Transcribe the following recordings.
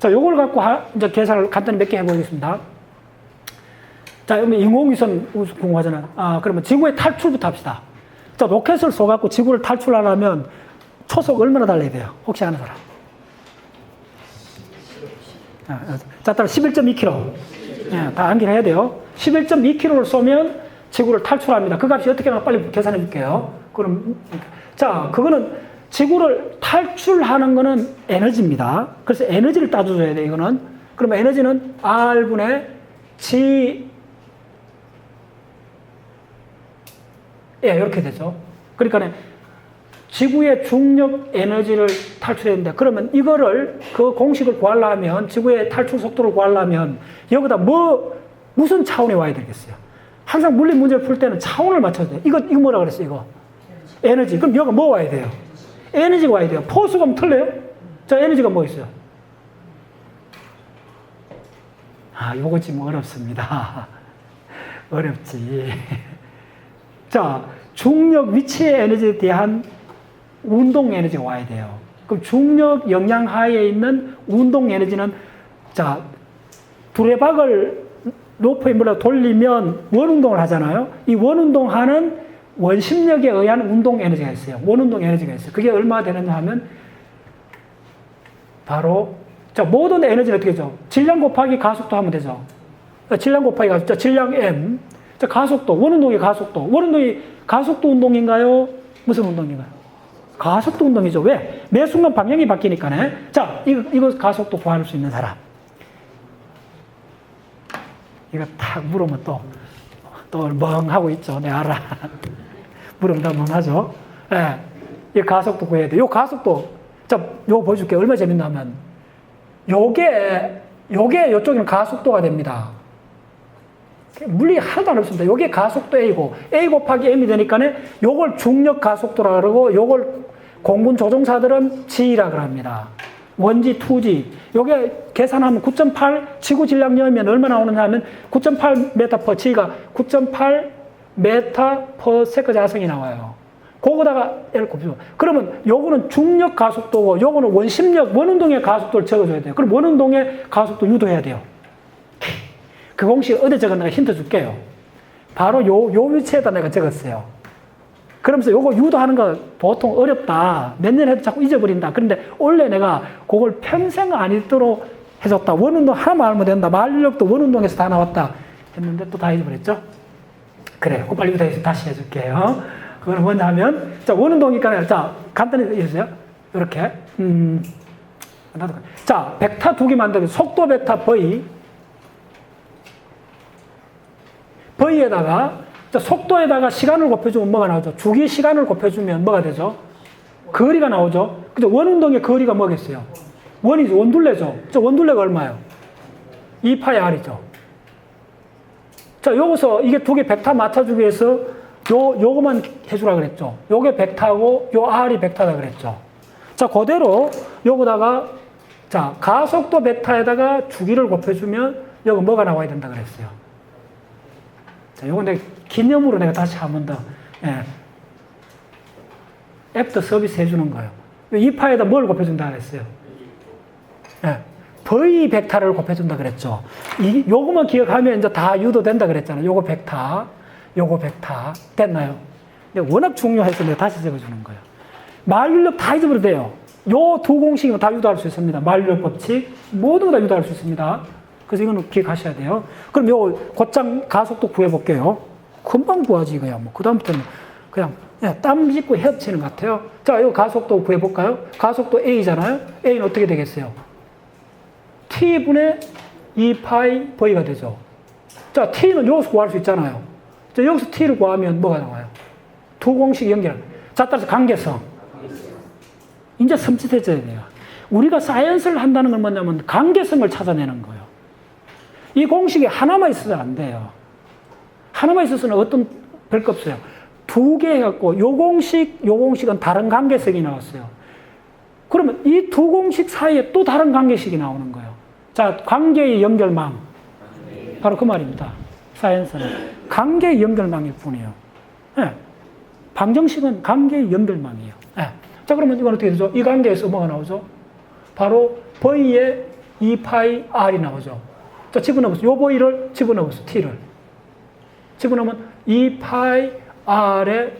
자, 요걸 갖고 하, 이제 계산을 간단히 몇 개 해보겠습니다. 자, 인공위성 우주 궁금하잖아요. 아, 그러면 지구의 탈출부터 합시다. 자, 로켓을 쏘갖고 지구를 탈출하려면 초속 얼마나 달려야 돼요? 혹시 아는 사람? 아, 자, 따라 11.2km. 예, 다 암기해야 돼요. 11.2km를 쏘면 지구를 탈출합니다. 그 값이 어떻게 나나 빨리 계산해 줄게요. 그럼, 자, 그거는 지구를 탈출하는 거는 에너지입니다. 그래서 에너지를 따져줘야 돼, 이거는. 그러면 에너지는 R분의 G, 예, 이렇게 되죠. 그러니까 지구의 중력 에너지를 탈출해야 된다. 그러면 이거를 그 공식을 구하려면 지구의 탈출 속도를 구하려면 여기다 뭐 무슨 차원에 와야 되겠어요? 항상 물리 문제를 풀 때는 차원을 맞춰야 돼요. 이거 이거 뭐라 그랬어요? 이거 에너지. 그럼 여기 뭐 와야 돼요? 에너지가 와야 돼요. 포수가 면 틀려요? 자, 에너지가 뭐 있어요? 아, 요거 지금 어렵습니다. 어렵지. 자, 중력 위치의 에너지에 대한 운동 에너지가 와야 돼요. 그럼 중력 영향 하에 있는 운동 에너지는 자, 두레박을 로프에 물어 돌리면 원 운동을 하잖아요. 이 원 운동하는 원심력에 의한 운동 에너지가 있어요. 원운동 에너지가 있어요. 그게 얼마 되느냐 하면 바로 자, 모든 에너지는 어떻게 되죠? 질량 곱하기 가속도 하면 되죠. 자, 질량 곱하기 가속도, 자, 질량 m. 자, 가속도, 원운동의 가속도. 원운동이 가속도 운동인가요? 무슨 운동인가요? 가속도 운동이죠. 왜? 매 순간 방향이 바뀌니까네. 자, 이거, 이거 가속도 구할 수 있는 사람. 이거 탁 물으면 또, 또 멍하고 있죠. 내 알아. 다 멍하죠. 예. 이 가속도 구해야 돼. 요 가속도, 자, 요거 보여줄게. 얼마나 재밌냐면, 요게, 요게 요쪽에는 가속도가 됩니다. 물리 하나도 안 없습니다. 요게 가속도 A고, A 곱하기 M이 되니까는 요걸 중력 가속도라 그러고, 요걸 공군 조종사들은 G라 그럽니다. 원지, 투지. 요게 계산하면 9.8 지구 질량이면 얼마 나오느냐 하면 9.8 메타 퍼 G가 9.8 메타 퍼 세컨 자성이 나와요. 그거다가 L 곱죠. 그러면 요거는 중력 가속도고 요거는 원심력, 원운동의 가속도를 적어줘야 돼요. 그럼 원운동의 가속도 유도해야 돼요. 그 공식 어디 적었나 힌트 줄게요. 바로 요, 요 위치에다 내가 적었어요. 그러면서 요거 유도하는 거 보통 어렵다. 몇 년 해도 자꾸 잊어버린다. 그런데 원래 내가 그걸 평생 안 잊도록 해줬다. 원운동 하나만 알면 된다. 만력도 원운동에서 다 나왔다. 했는데 또 다 잊어버렸죠? 그래. 그 빨리 다시, 해줄게요. 그거는 뭐냐 하면, 자, 원운동이니까, 자, 간단히 해주세요. 이렇게. 음, 자, 벡터 두 개 만들면 속도 벡터 V. V에다가 자, 속도에다가 시간을 곱해주면 뭐가 나오죠? 주기 시간을 곱해주면 뭐가 되죠? 거리가 나오죠? 그죠? 원운동의 거리가 뭐겠어요? 원이죠. 원둘레죠. 저 원둘레가 얼마예요? 2파이 R이죠. 자, 여기서 이게 두 개 벡터 맞춰주기 위해서 요, 요거만 해주라 그랬죠. 요게 벡터고 요 R이 벡터다 그랬죠. 자, 그대로 요거다가 자, 가속도 벡터에다가 주기를 곱해주면 여기 뭐가 나와야 된다 그랬어요. 자, 요건 내가 기념으로 내가 다시 한 번 더, 예. 애프터 서비스 해주는 거예요. 이 파에다 뭘 곱해준다 그랬어요? 예. V 벡터를 곱해준다 그랬죠. 이, 요거만 기억하면 이제 다 유도된다 그랬잖아요. 요거 벡터, 요거 벡터. 됐나요? 근데 워낙 중요해서 내가 다시 적어주는 거예요. 만류력 다 잊어버려도 돼요. 요 두 공식이면 다 유도할 수 있습니다. 만류력 법칙. 모든 거 다 유도할 수 있습니다. 그래서 이거는 기억하셔야 돼요. 그럼 요 곧장 가속도 구해볼게요. 금방 구하지, 이거야. 뭐, 그다음부터는 그냥, 그냥 땀 짚고 헤엄치는 것 같아요. 자, 이 가속도 구해볼까요? 가속도 A잖아요? A는 어떻게 되겠어요? T분의 2파이 V가 되죠. 자, T는 여기서 구할 수 있잖아요. 자, 여기서 T를 구하면 뭐가 나와요? 두 공식 연결. 자, 따라서 관계성. 이제 섬찟해져야 돼요. 우리가 사이언스를 한다는 건 뭐냐면 관계성을 찾아내는 거예요. 이 공식이 하나만 있어도 안 돼요. 하나만 있어서는 어떤 별거 없어요. 두 개 해갖고 요 공식, 요 공식은 다른 관계성이 나왔어요. 그러면 이 두 공식 사이에 또 다른 관계식이 나오는 거예요. 자, 관계의 연결망. 바로 그 말입니다. 사이언스는. 관계의 연결망일 뿐이에요. 네. 방정식은 관계의 연결망이에요. 네. 자, 그러면 이건 어떻게 되죠? 이 관계에서 뭐가 나오죠? 바로 V의 2파이 R이 나오죠. 자, 집어넣어보세요. 요 V를 집어넣어보세요. T를. 집어넣으면 2파이 R의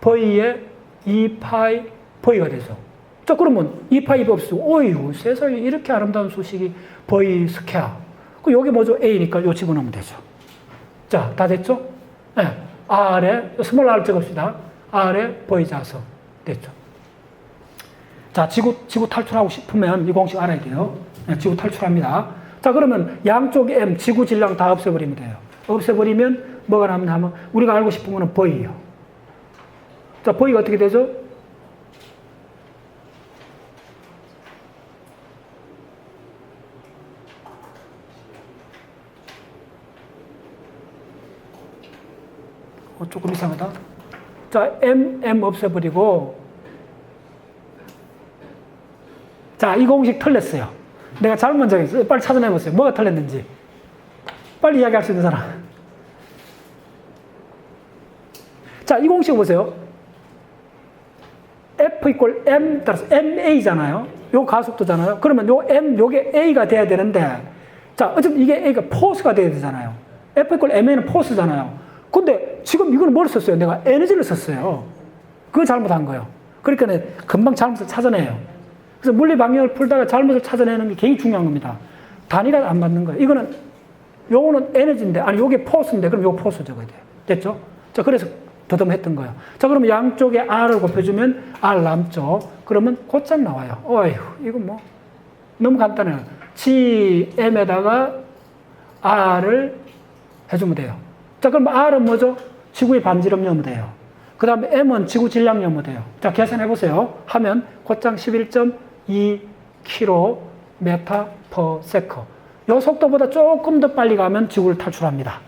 V에 2파이 V가 되죠. 자, 그러면 2파이 V 없으고, 어이구, 세상에 이렇게 아름다운 V 스퀘어. 그 요게 뭐죠? A니까 요 집어넣으면 되죠. 자, 다 됐죠? 네. R에, 스몰 r 적읍시다. R에 자석. 됐죠. 자, 지구, 지구 탈출하고 싶으면 이 공식 알아야 돼요. 네, 지구 탈출합니다. 자, 그러면 양쪽 M, 지구 질량 다 없애버리면 돼요. 없애버리면 뭐가 남냐 하면 우리가 알고 싶은 거는 V예요. 자, V가 어떻게 되죠? 어, 조금 이상하다. 자, M, M 없애버리고 자, 이 공식 틀렸어요. 내가 잘못 적었어요. 빨리 찾아내보세요. 뭐가 틀렸는지. 빨리 이야기할 수 있는 사람. 자, 이 공식 보세요. F 이퀄 M 따라서 MA잖아요. 요 가속도잖아요. 그러면 요 M, 요게 A가 돼야 되는데, 자, 어차피 이게 A가 포스가 돼야 되잖아요. F 이퀄 MA는 포스잖아요. 근데 지금 이거는 뭘 썼어요? 내가 에너지를 썼어요. 그거 잘못한 거예요. 그러니까 금방 잘못을 찾아내요. 그래서 물리 방향을 풀다가 잘못을 찾아내는 게 굉장히 중요한 겁니다. 단위가 안 맞는 거예요. 이거는 요거는 에너지인데 아니 요게 포스인데 그럼 요 포스 적어야 돼요. 됐죠? 자 그래서 더듬했던 거예요. 자 그러면 양쪽에 R을 곱해주면 R 남쪽 그러면 곧장 나와요. 어휴 이거 뭐 너무 간단해요. GM에다가 R을 해주면 돼요. 자 그럼 R은 뭐죠? 지구의 반지름 돼요. 그 다음에 M은 지구 질량 돼요. 자 계산해 보세요. 하면 곧장 11.2 km per second. 요 속도보다 조금 더 빨리 가면 지구를 탈출합니다.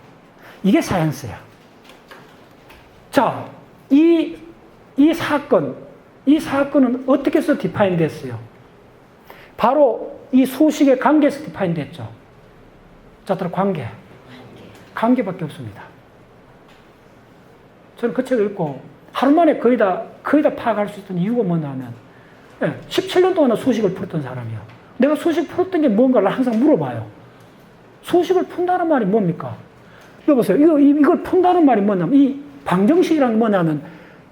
이게 사이언스예요. 자, 이, 이 사건, 이 사건은 어떻게 해서 디파인 됐어요? 바로 이 수식의 관계에서 디파인 됐죠. 자, 들어 관계. 관계밖에 없습니다. 저는 그 책을 읽고 하루 만에 거의 다, 거의 다 파악할 수 있던 이유가 뭐냐면, 예, 17년 동안 수식을 풀었던 사람이요. 내가 수식 풀었던 게 뭔가를 항상 물어봐요. 수식을 푼다는 말이 뭡니까? 여보세요. 이거, 이걸 푼다는 말이 뭐냐면, 이 방정식이란 게 뭐냐면,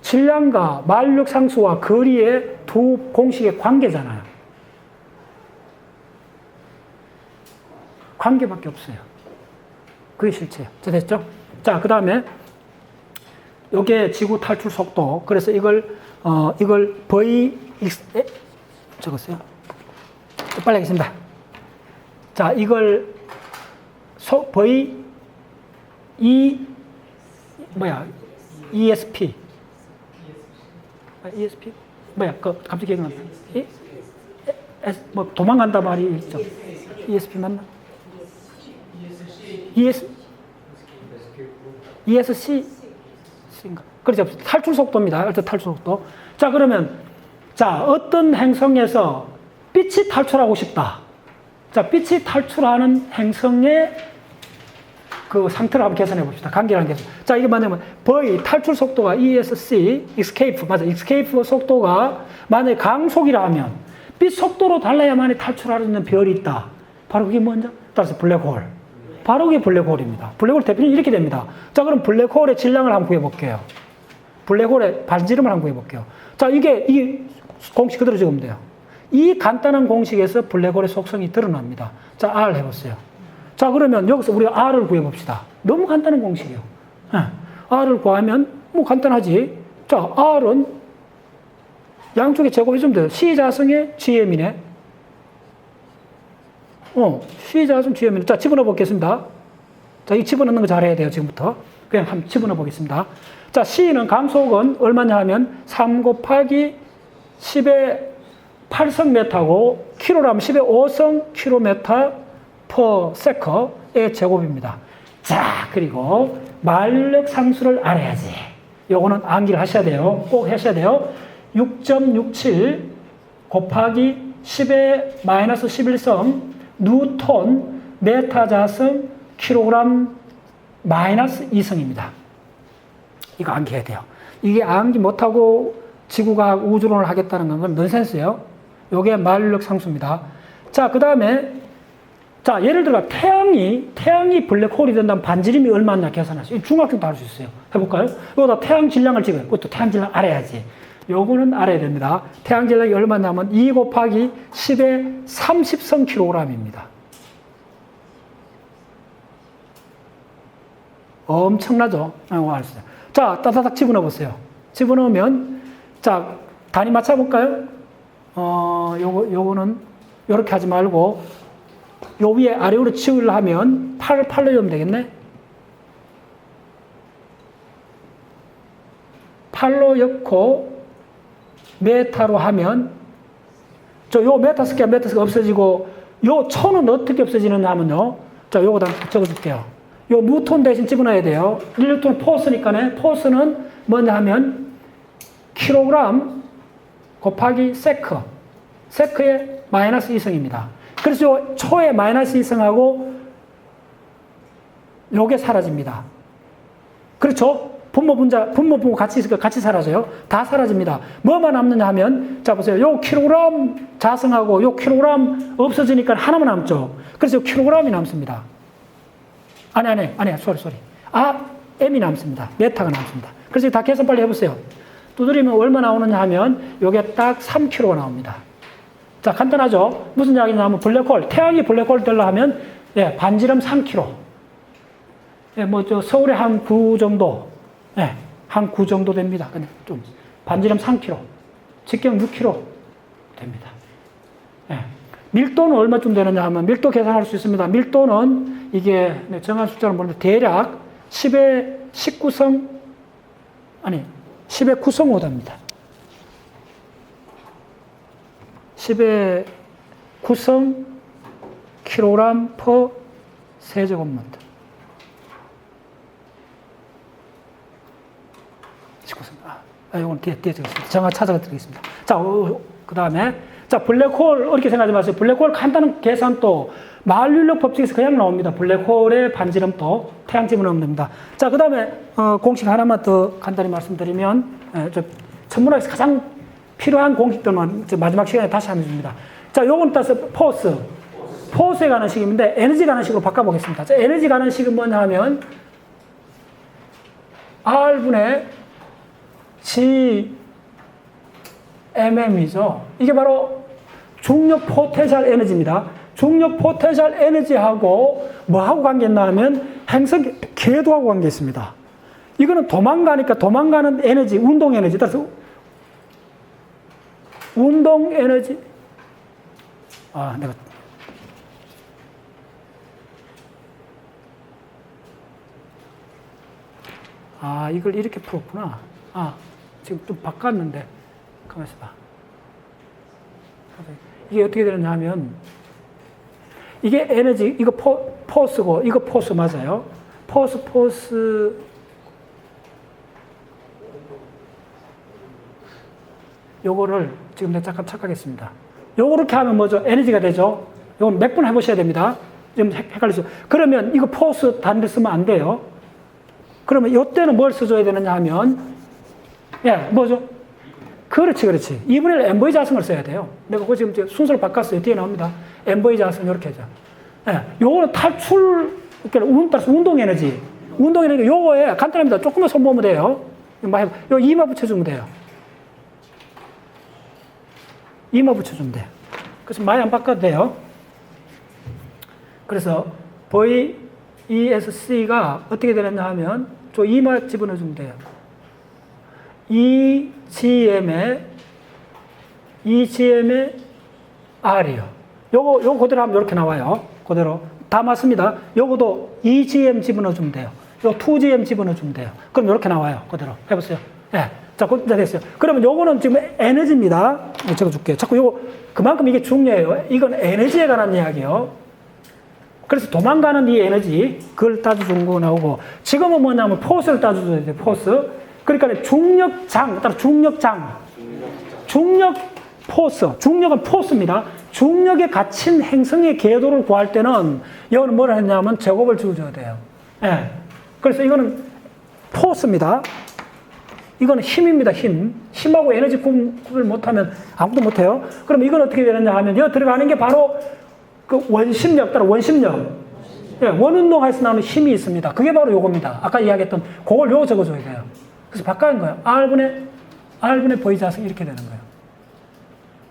질량과 만력 상수와 거리의 두 공식의 관계잖아요. 관계밖에 없어요. 그게 실체예요. 자, 됐죠? 자, 그 다음에, 요게 지구 탈출 속도. 그래서 이걸, 어, 이걸 V, 에? 적었어요? 빨리 하겠습니다. 자, 이걸 소, V, E, 뭐야, ESP. 아, ESP? 뭐야, 그, 갑자기? 에, S, 뭐, 도망간다 말이 있죠. ESP 맞나? ES, ESC, C인가? 그렇죠. 탈출 속도입니다. 탈출 속도. 자, 그러면, 자, 어떤 행성에서 빛이 탈출하고 싶다. 자, 빛이 탈출하는 행성의 그 상태를 한번 계산해 봅시다. 관계라는 계산. 자, 이게 뭐냐면, V, 탈출 속도가 ESC, escape, 맞아. escape 속도가 만약에 강속이라 하면, 빛 속도로 달라야만이 있는 별이 있다. 바로 그게 뭔지? 따라서 블랙홀. 바로 그게 블랙홀입니다. 블랙홀 대표는 이렇게 됩니다. 자, 그럼 블랙홀의 질량을 한번 구해볼게요. 블랙홀의 반지름을 한번 구해볼게요. 자, 이게, 이 공식 그대로 적으면 돼요. 이 간단한 공식에서 블랙홀의 속성이 드러납니다. 자, R 해보세요. 자, 그러면 여기서 우리가 R을 구해봅시다. 너무 간단한 공식이에요. 네. R을 구하면, 뭐 간단하지. 자, R은 양쪽에 제곱해주면 돼요. C자성의 GM이네. 어, C자성 GM이네. 자, 집어넣어 보겠습니다. 자, 이 집어넣는 거 잘해야 돼요, 지금부터. 그냥 한번 집어넣어 보겠습니다. 자, C는 감속은 얼마냐 하면 3 곱하기 10의 8성 메타고 킬로라면 10의 5성 킬로메타 퍼 세커의 제곱입니다. 자, 그리고 만력 상수를 알아야지. 요거는 암기를 하셔야 돼요. 꼭 하셔야 돼요. 6.67 곱하기 10의 마이너스 11성 뉴턴 메타 자성 킬로그램 마이너스 2성입니다. 이거 암기해야 돼요. 이게 암기 못하고 지구과학 우주론을 하겠다는 건 넌센스예요. 요게 만력 상수입니다. 자, 그 다음에, 자, 예를 들어 태양이, 태양이 블랙홀이 된다면 반지름이 얼마나 계산하시죠? 중학생도 할 수 있어요. 해볼까요? 여기다 태양 질량을 찍어요. 그것도 태양 질량 알아야지. 요거는 알아야 됩니다. 태양 질량이 얼마냐면 2 곱하기 10의 30성 킬로그램입니다. 엄청나죠? 아, 알았어요. 자, 따다닥 집어넣어 보세요. 집어넣으면, 자, 단위 맞춰볼까요? 어, 요거, 요거는, 요렇게 하지 말고, 요 위에 아래로 치우려 하면 8, 8로 넣으면 되겠네? 8로 엮고, 메타로 하면, 저 요 메타 스퀘어, 메타 스퀘어 없어지고, 요 천은 어떻게 없어지느냐 하면요. 자, 요거 다 적어줄게요. 요 뉴턴 대신 집어넣어야 돼요. 1뉴턴 포스니까네. 포스는 뭐냐 하면, 킬로그램 곱하기 세크. 세크의 마이너스 2성입니다. 그래서 요 초의 마이너스 2성하고 요게 사라집니다. 그렇죠? 분모 분자, 분모 분모 같이 있으니까 같이 사라져요. 다 사라집니다. 뭐만 남느냐 하면, 자 보세요. 요 킬로그램 자성하고 요 킬로그램 없어지니까 하나만 남죠. 그래서 요 킬로그램이 남습니다. 아니, 아니, 아니, 소리, 소리. 아, M이 남습니다. 메타가 남습니다. 그래서 다 계산 빨리 해보세요. 두드리면 얼마 나오느냐 하면 요게 딱 3kg가 나옵니다. 자, 간단하죠? 무슨 이야기냐 하면 블랙홀, 태양이 블랙홀 되려 하면 예, 반지름 3kg. 예, 뭐, 저, 서울에 한9 정도, 예, 한9 정도 됩니다. 그냥 좀, 반지름 3kg, 직경 6kg 됩니다. 예. 밀도는 얼마쯤 되느냐 하면 밀도 계산할 수 있습니다. 밀도는 이게 네, 정한 숫자는 모르는데 대략 10의 19성, 아니, 10의 9성 오답니다. 10의 9성 킬로그램 퍼 세제곱미터. 19성. 아, 아 이건 뒤에, 뒤에 적겠습니다. 정확 찾아가 드리겠습니다. 자, 어, 그 다음에, 자, 블랙홀, 어렵게 생각하지 마세요. 블랙홀 간단한 계산도 만류력 법칙에서 그냥 나옵니다. 블랙홀의 반지름도 태양 집어넣으면 됩니다. 자, 그 다음에, 어, 공식 하나만 더 간단히 말씀드리면, 예, 저, 천문학에서 가장 필요한 공식들만 마지막 시간에 다시 한번 줍니다. 자, 요건 따서 포스. 포스에 관한 식인데 에너지 관한 식으로 바꿔보겠습니다. 자, 에너지 관한 식은 뭐냐 하면 R분의 G mm이죠. 이게 바로 중력 포텐셜 에너지입니다. 중력 포텐셜 에너지하고 뭐하고 관계 있나 하면 행성 궤도하고 관계 있습니다. 이거는 도망가니까 도망가는 에너지, 운동 에너지. 따라서 운동 에너지. 아, 내가. 아, 이걸 이렇게 풀었구나. 아, 지금 좀 바꿨는데. 가만있어 봐. 이게 어떻게 되느냐 하면, 이게 에너지, 이거 포, 포스고, 이거 포스 맞아요. 포스, 포스, 요거를 지금 내가 잠깐 착각했습니다. 요렇게 하면 뭐죠? 에너지가 되죠? 요건 몇 번 해보셔야 됩니다. 좀 헷갈리죠? 그러면 이거 포스 단데 쓰면 안 돼요. 그러면 요때는 뭘 써줘야 되느냐 하면, 예, 뭐죠? 그렇지, 그렇지. 2분의 1 엠보이 자성을 써야 돼요. 내가 그 지금 순서를 바꿨어요. 뒤에 나옵니다. 엠보이 자성 이렇게 하죠. 예, 요거는 탈출, 운, 따라서 운동 에너지. 운동 에너지, 요거에 간단합니다. 조금만 손보면 돼요. 요 이마 붙여주면 돼요. 이마 붙여주면 돼요. 그래서 많이 안 바꿔도 돼요. 그래서 VESC가 어떻게 되느냐 하면 저 이마 집어넣어주면 돼요. EGM에 EGM에 R이요. 요거 요거 그대로 하면 이렇게 나와요. 그대로 다 맞습니다. 요거도 EGM 집어넣어 주면 돼요. 요 2GM 집어넣어 주면 돼요. 그럼 이렇게 나와요. 그대로 해보세요. 예. 자, 곧 됐어요. 그러면 요거는 지금 에너지입니다. 적어줄게요. 자꾸 요거, 그만큼 이게 중요해요. 이건 에너지에 관한 이야기요. 그래서 도망가는 이 에너지, 그걸 따져준 거 나오고, 지금은 뭐냐면 포스를 따져줘야 돼요, 포스. 그러니까 중력장, 따라 중력장. 중력 포스. 중력은 포스입니다. 중력에 갇힌 행성의 궤도를 구할 때는, 이거는 뭐라 했냐면 제곱을 지어줘야 돼요. 예. 그래서 이거는 포스입니다. 이거는 힘입니다, 힘. 힘하고 에너지 구- 구별 못하면 아무도 못해요. 그럼 이건 어떻게 되느냐 하면, 여기 들어가는 게 바로 그 원심력 따라 원심력. 예, 원운동에서 나오는 힘이 있습니다. 그게 바로 요겁니다. 아까 이야기했던 그걸 요거 적어줘야 돼요. 그래서 바꿔는 거예요. R분의, R분의 V 자승 이렇게 되는 거예요.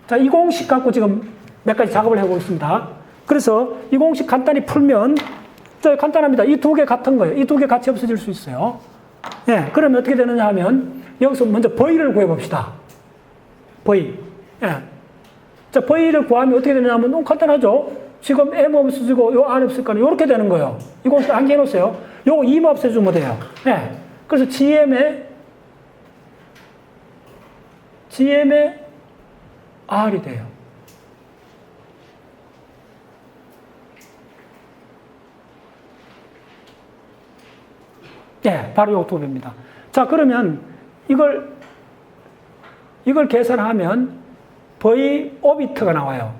자, 이 공식 갖고 지금 몇 가지 작업을 해보고 있습니다. 그래서 이 공식 간단히 풀면, 저 간단합니다. 이 두 개 같은 거예요. 이 두 개 같이 없어질 수 있어요. 예, 그러면 어떻게 되느냐 하면, 여기서 먼저 V를 구해봅시다. V. 예. 자, V를 구하면 어떻게 되느냐 하면 너무 간단하죠? 지금 M 없어지고 요 R 없을 거는 이렇게 되는 거예요. 이거 암기해 놓으세요. 요거 2만 없애주면 돼요. 예. 그래서 GM의 GM의 R이 돼요. 예, 바로 요두 배입니다. 자, 그러면 이걸 이걸 계산하면 V 오비트가 나와요.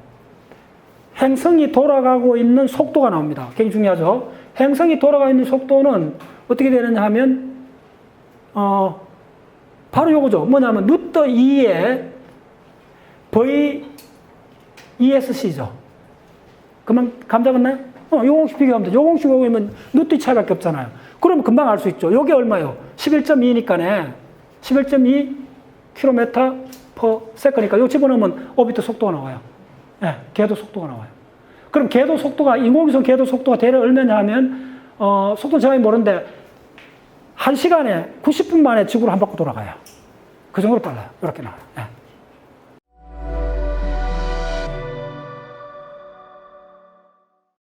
행성이 돌아가고 있는 속도가 나옵니다. 굉장히 중요하죠. 행성이 돌아가 있는 속도는 어떻게 되느냐 하면 어 바로 요거죠. 뭐냐면 루트 2의 V ESC죠. 그만 감 잡았나요? 어, 요 공식 비교하면 돼. 요 공식 비교하면 루트 차이밖에 없잖아요. 그러면 금방 알 수 있죠. 요게 얼마요? 11.2니까네. 11.2 km per second니까 요 집어넣으면 오비트 속도가 나와요. 예, 궤도 속도가 나와요. 그럼 궤도 속도가 인공위성 궤도 속도가 대략 얼마냐 하면 어, 속도 정확히 모르는데 1시간에 90분 만에 지구를 한 바퀴 돌아가요. 그 정도로 빨라요. 이렇게 나와요. 예.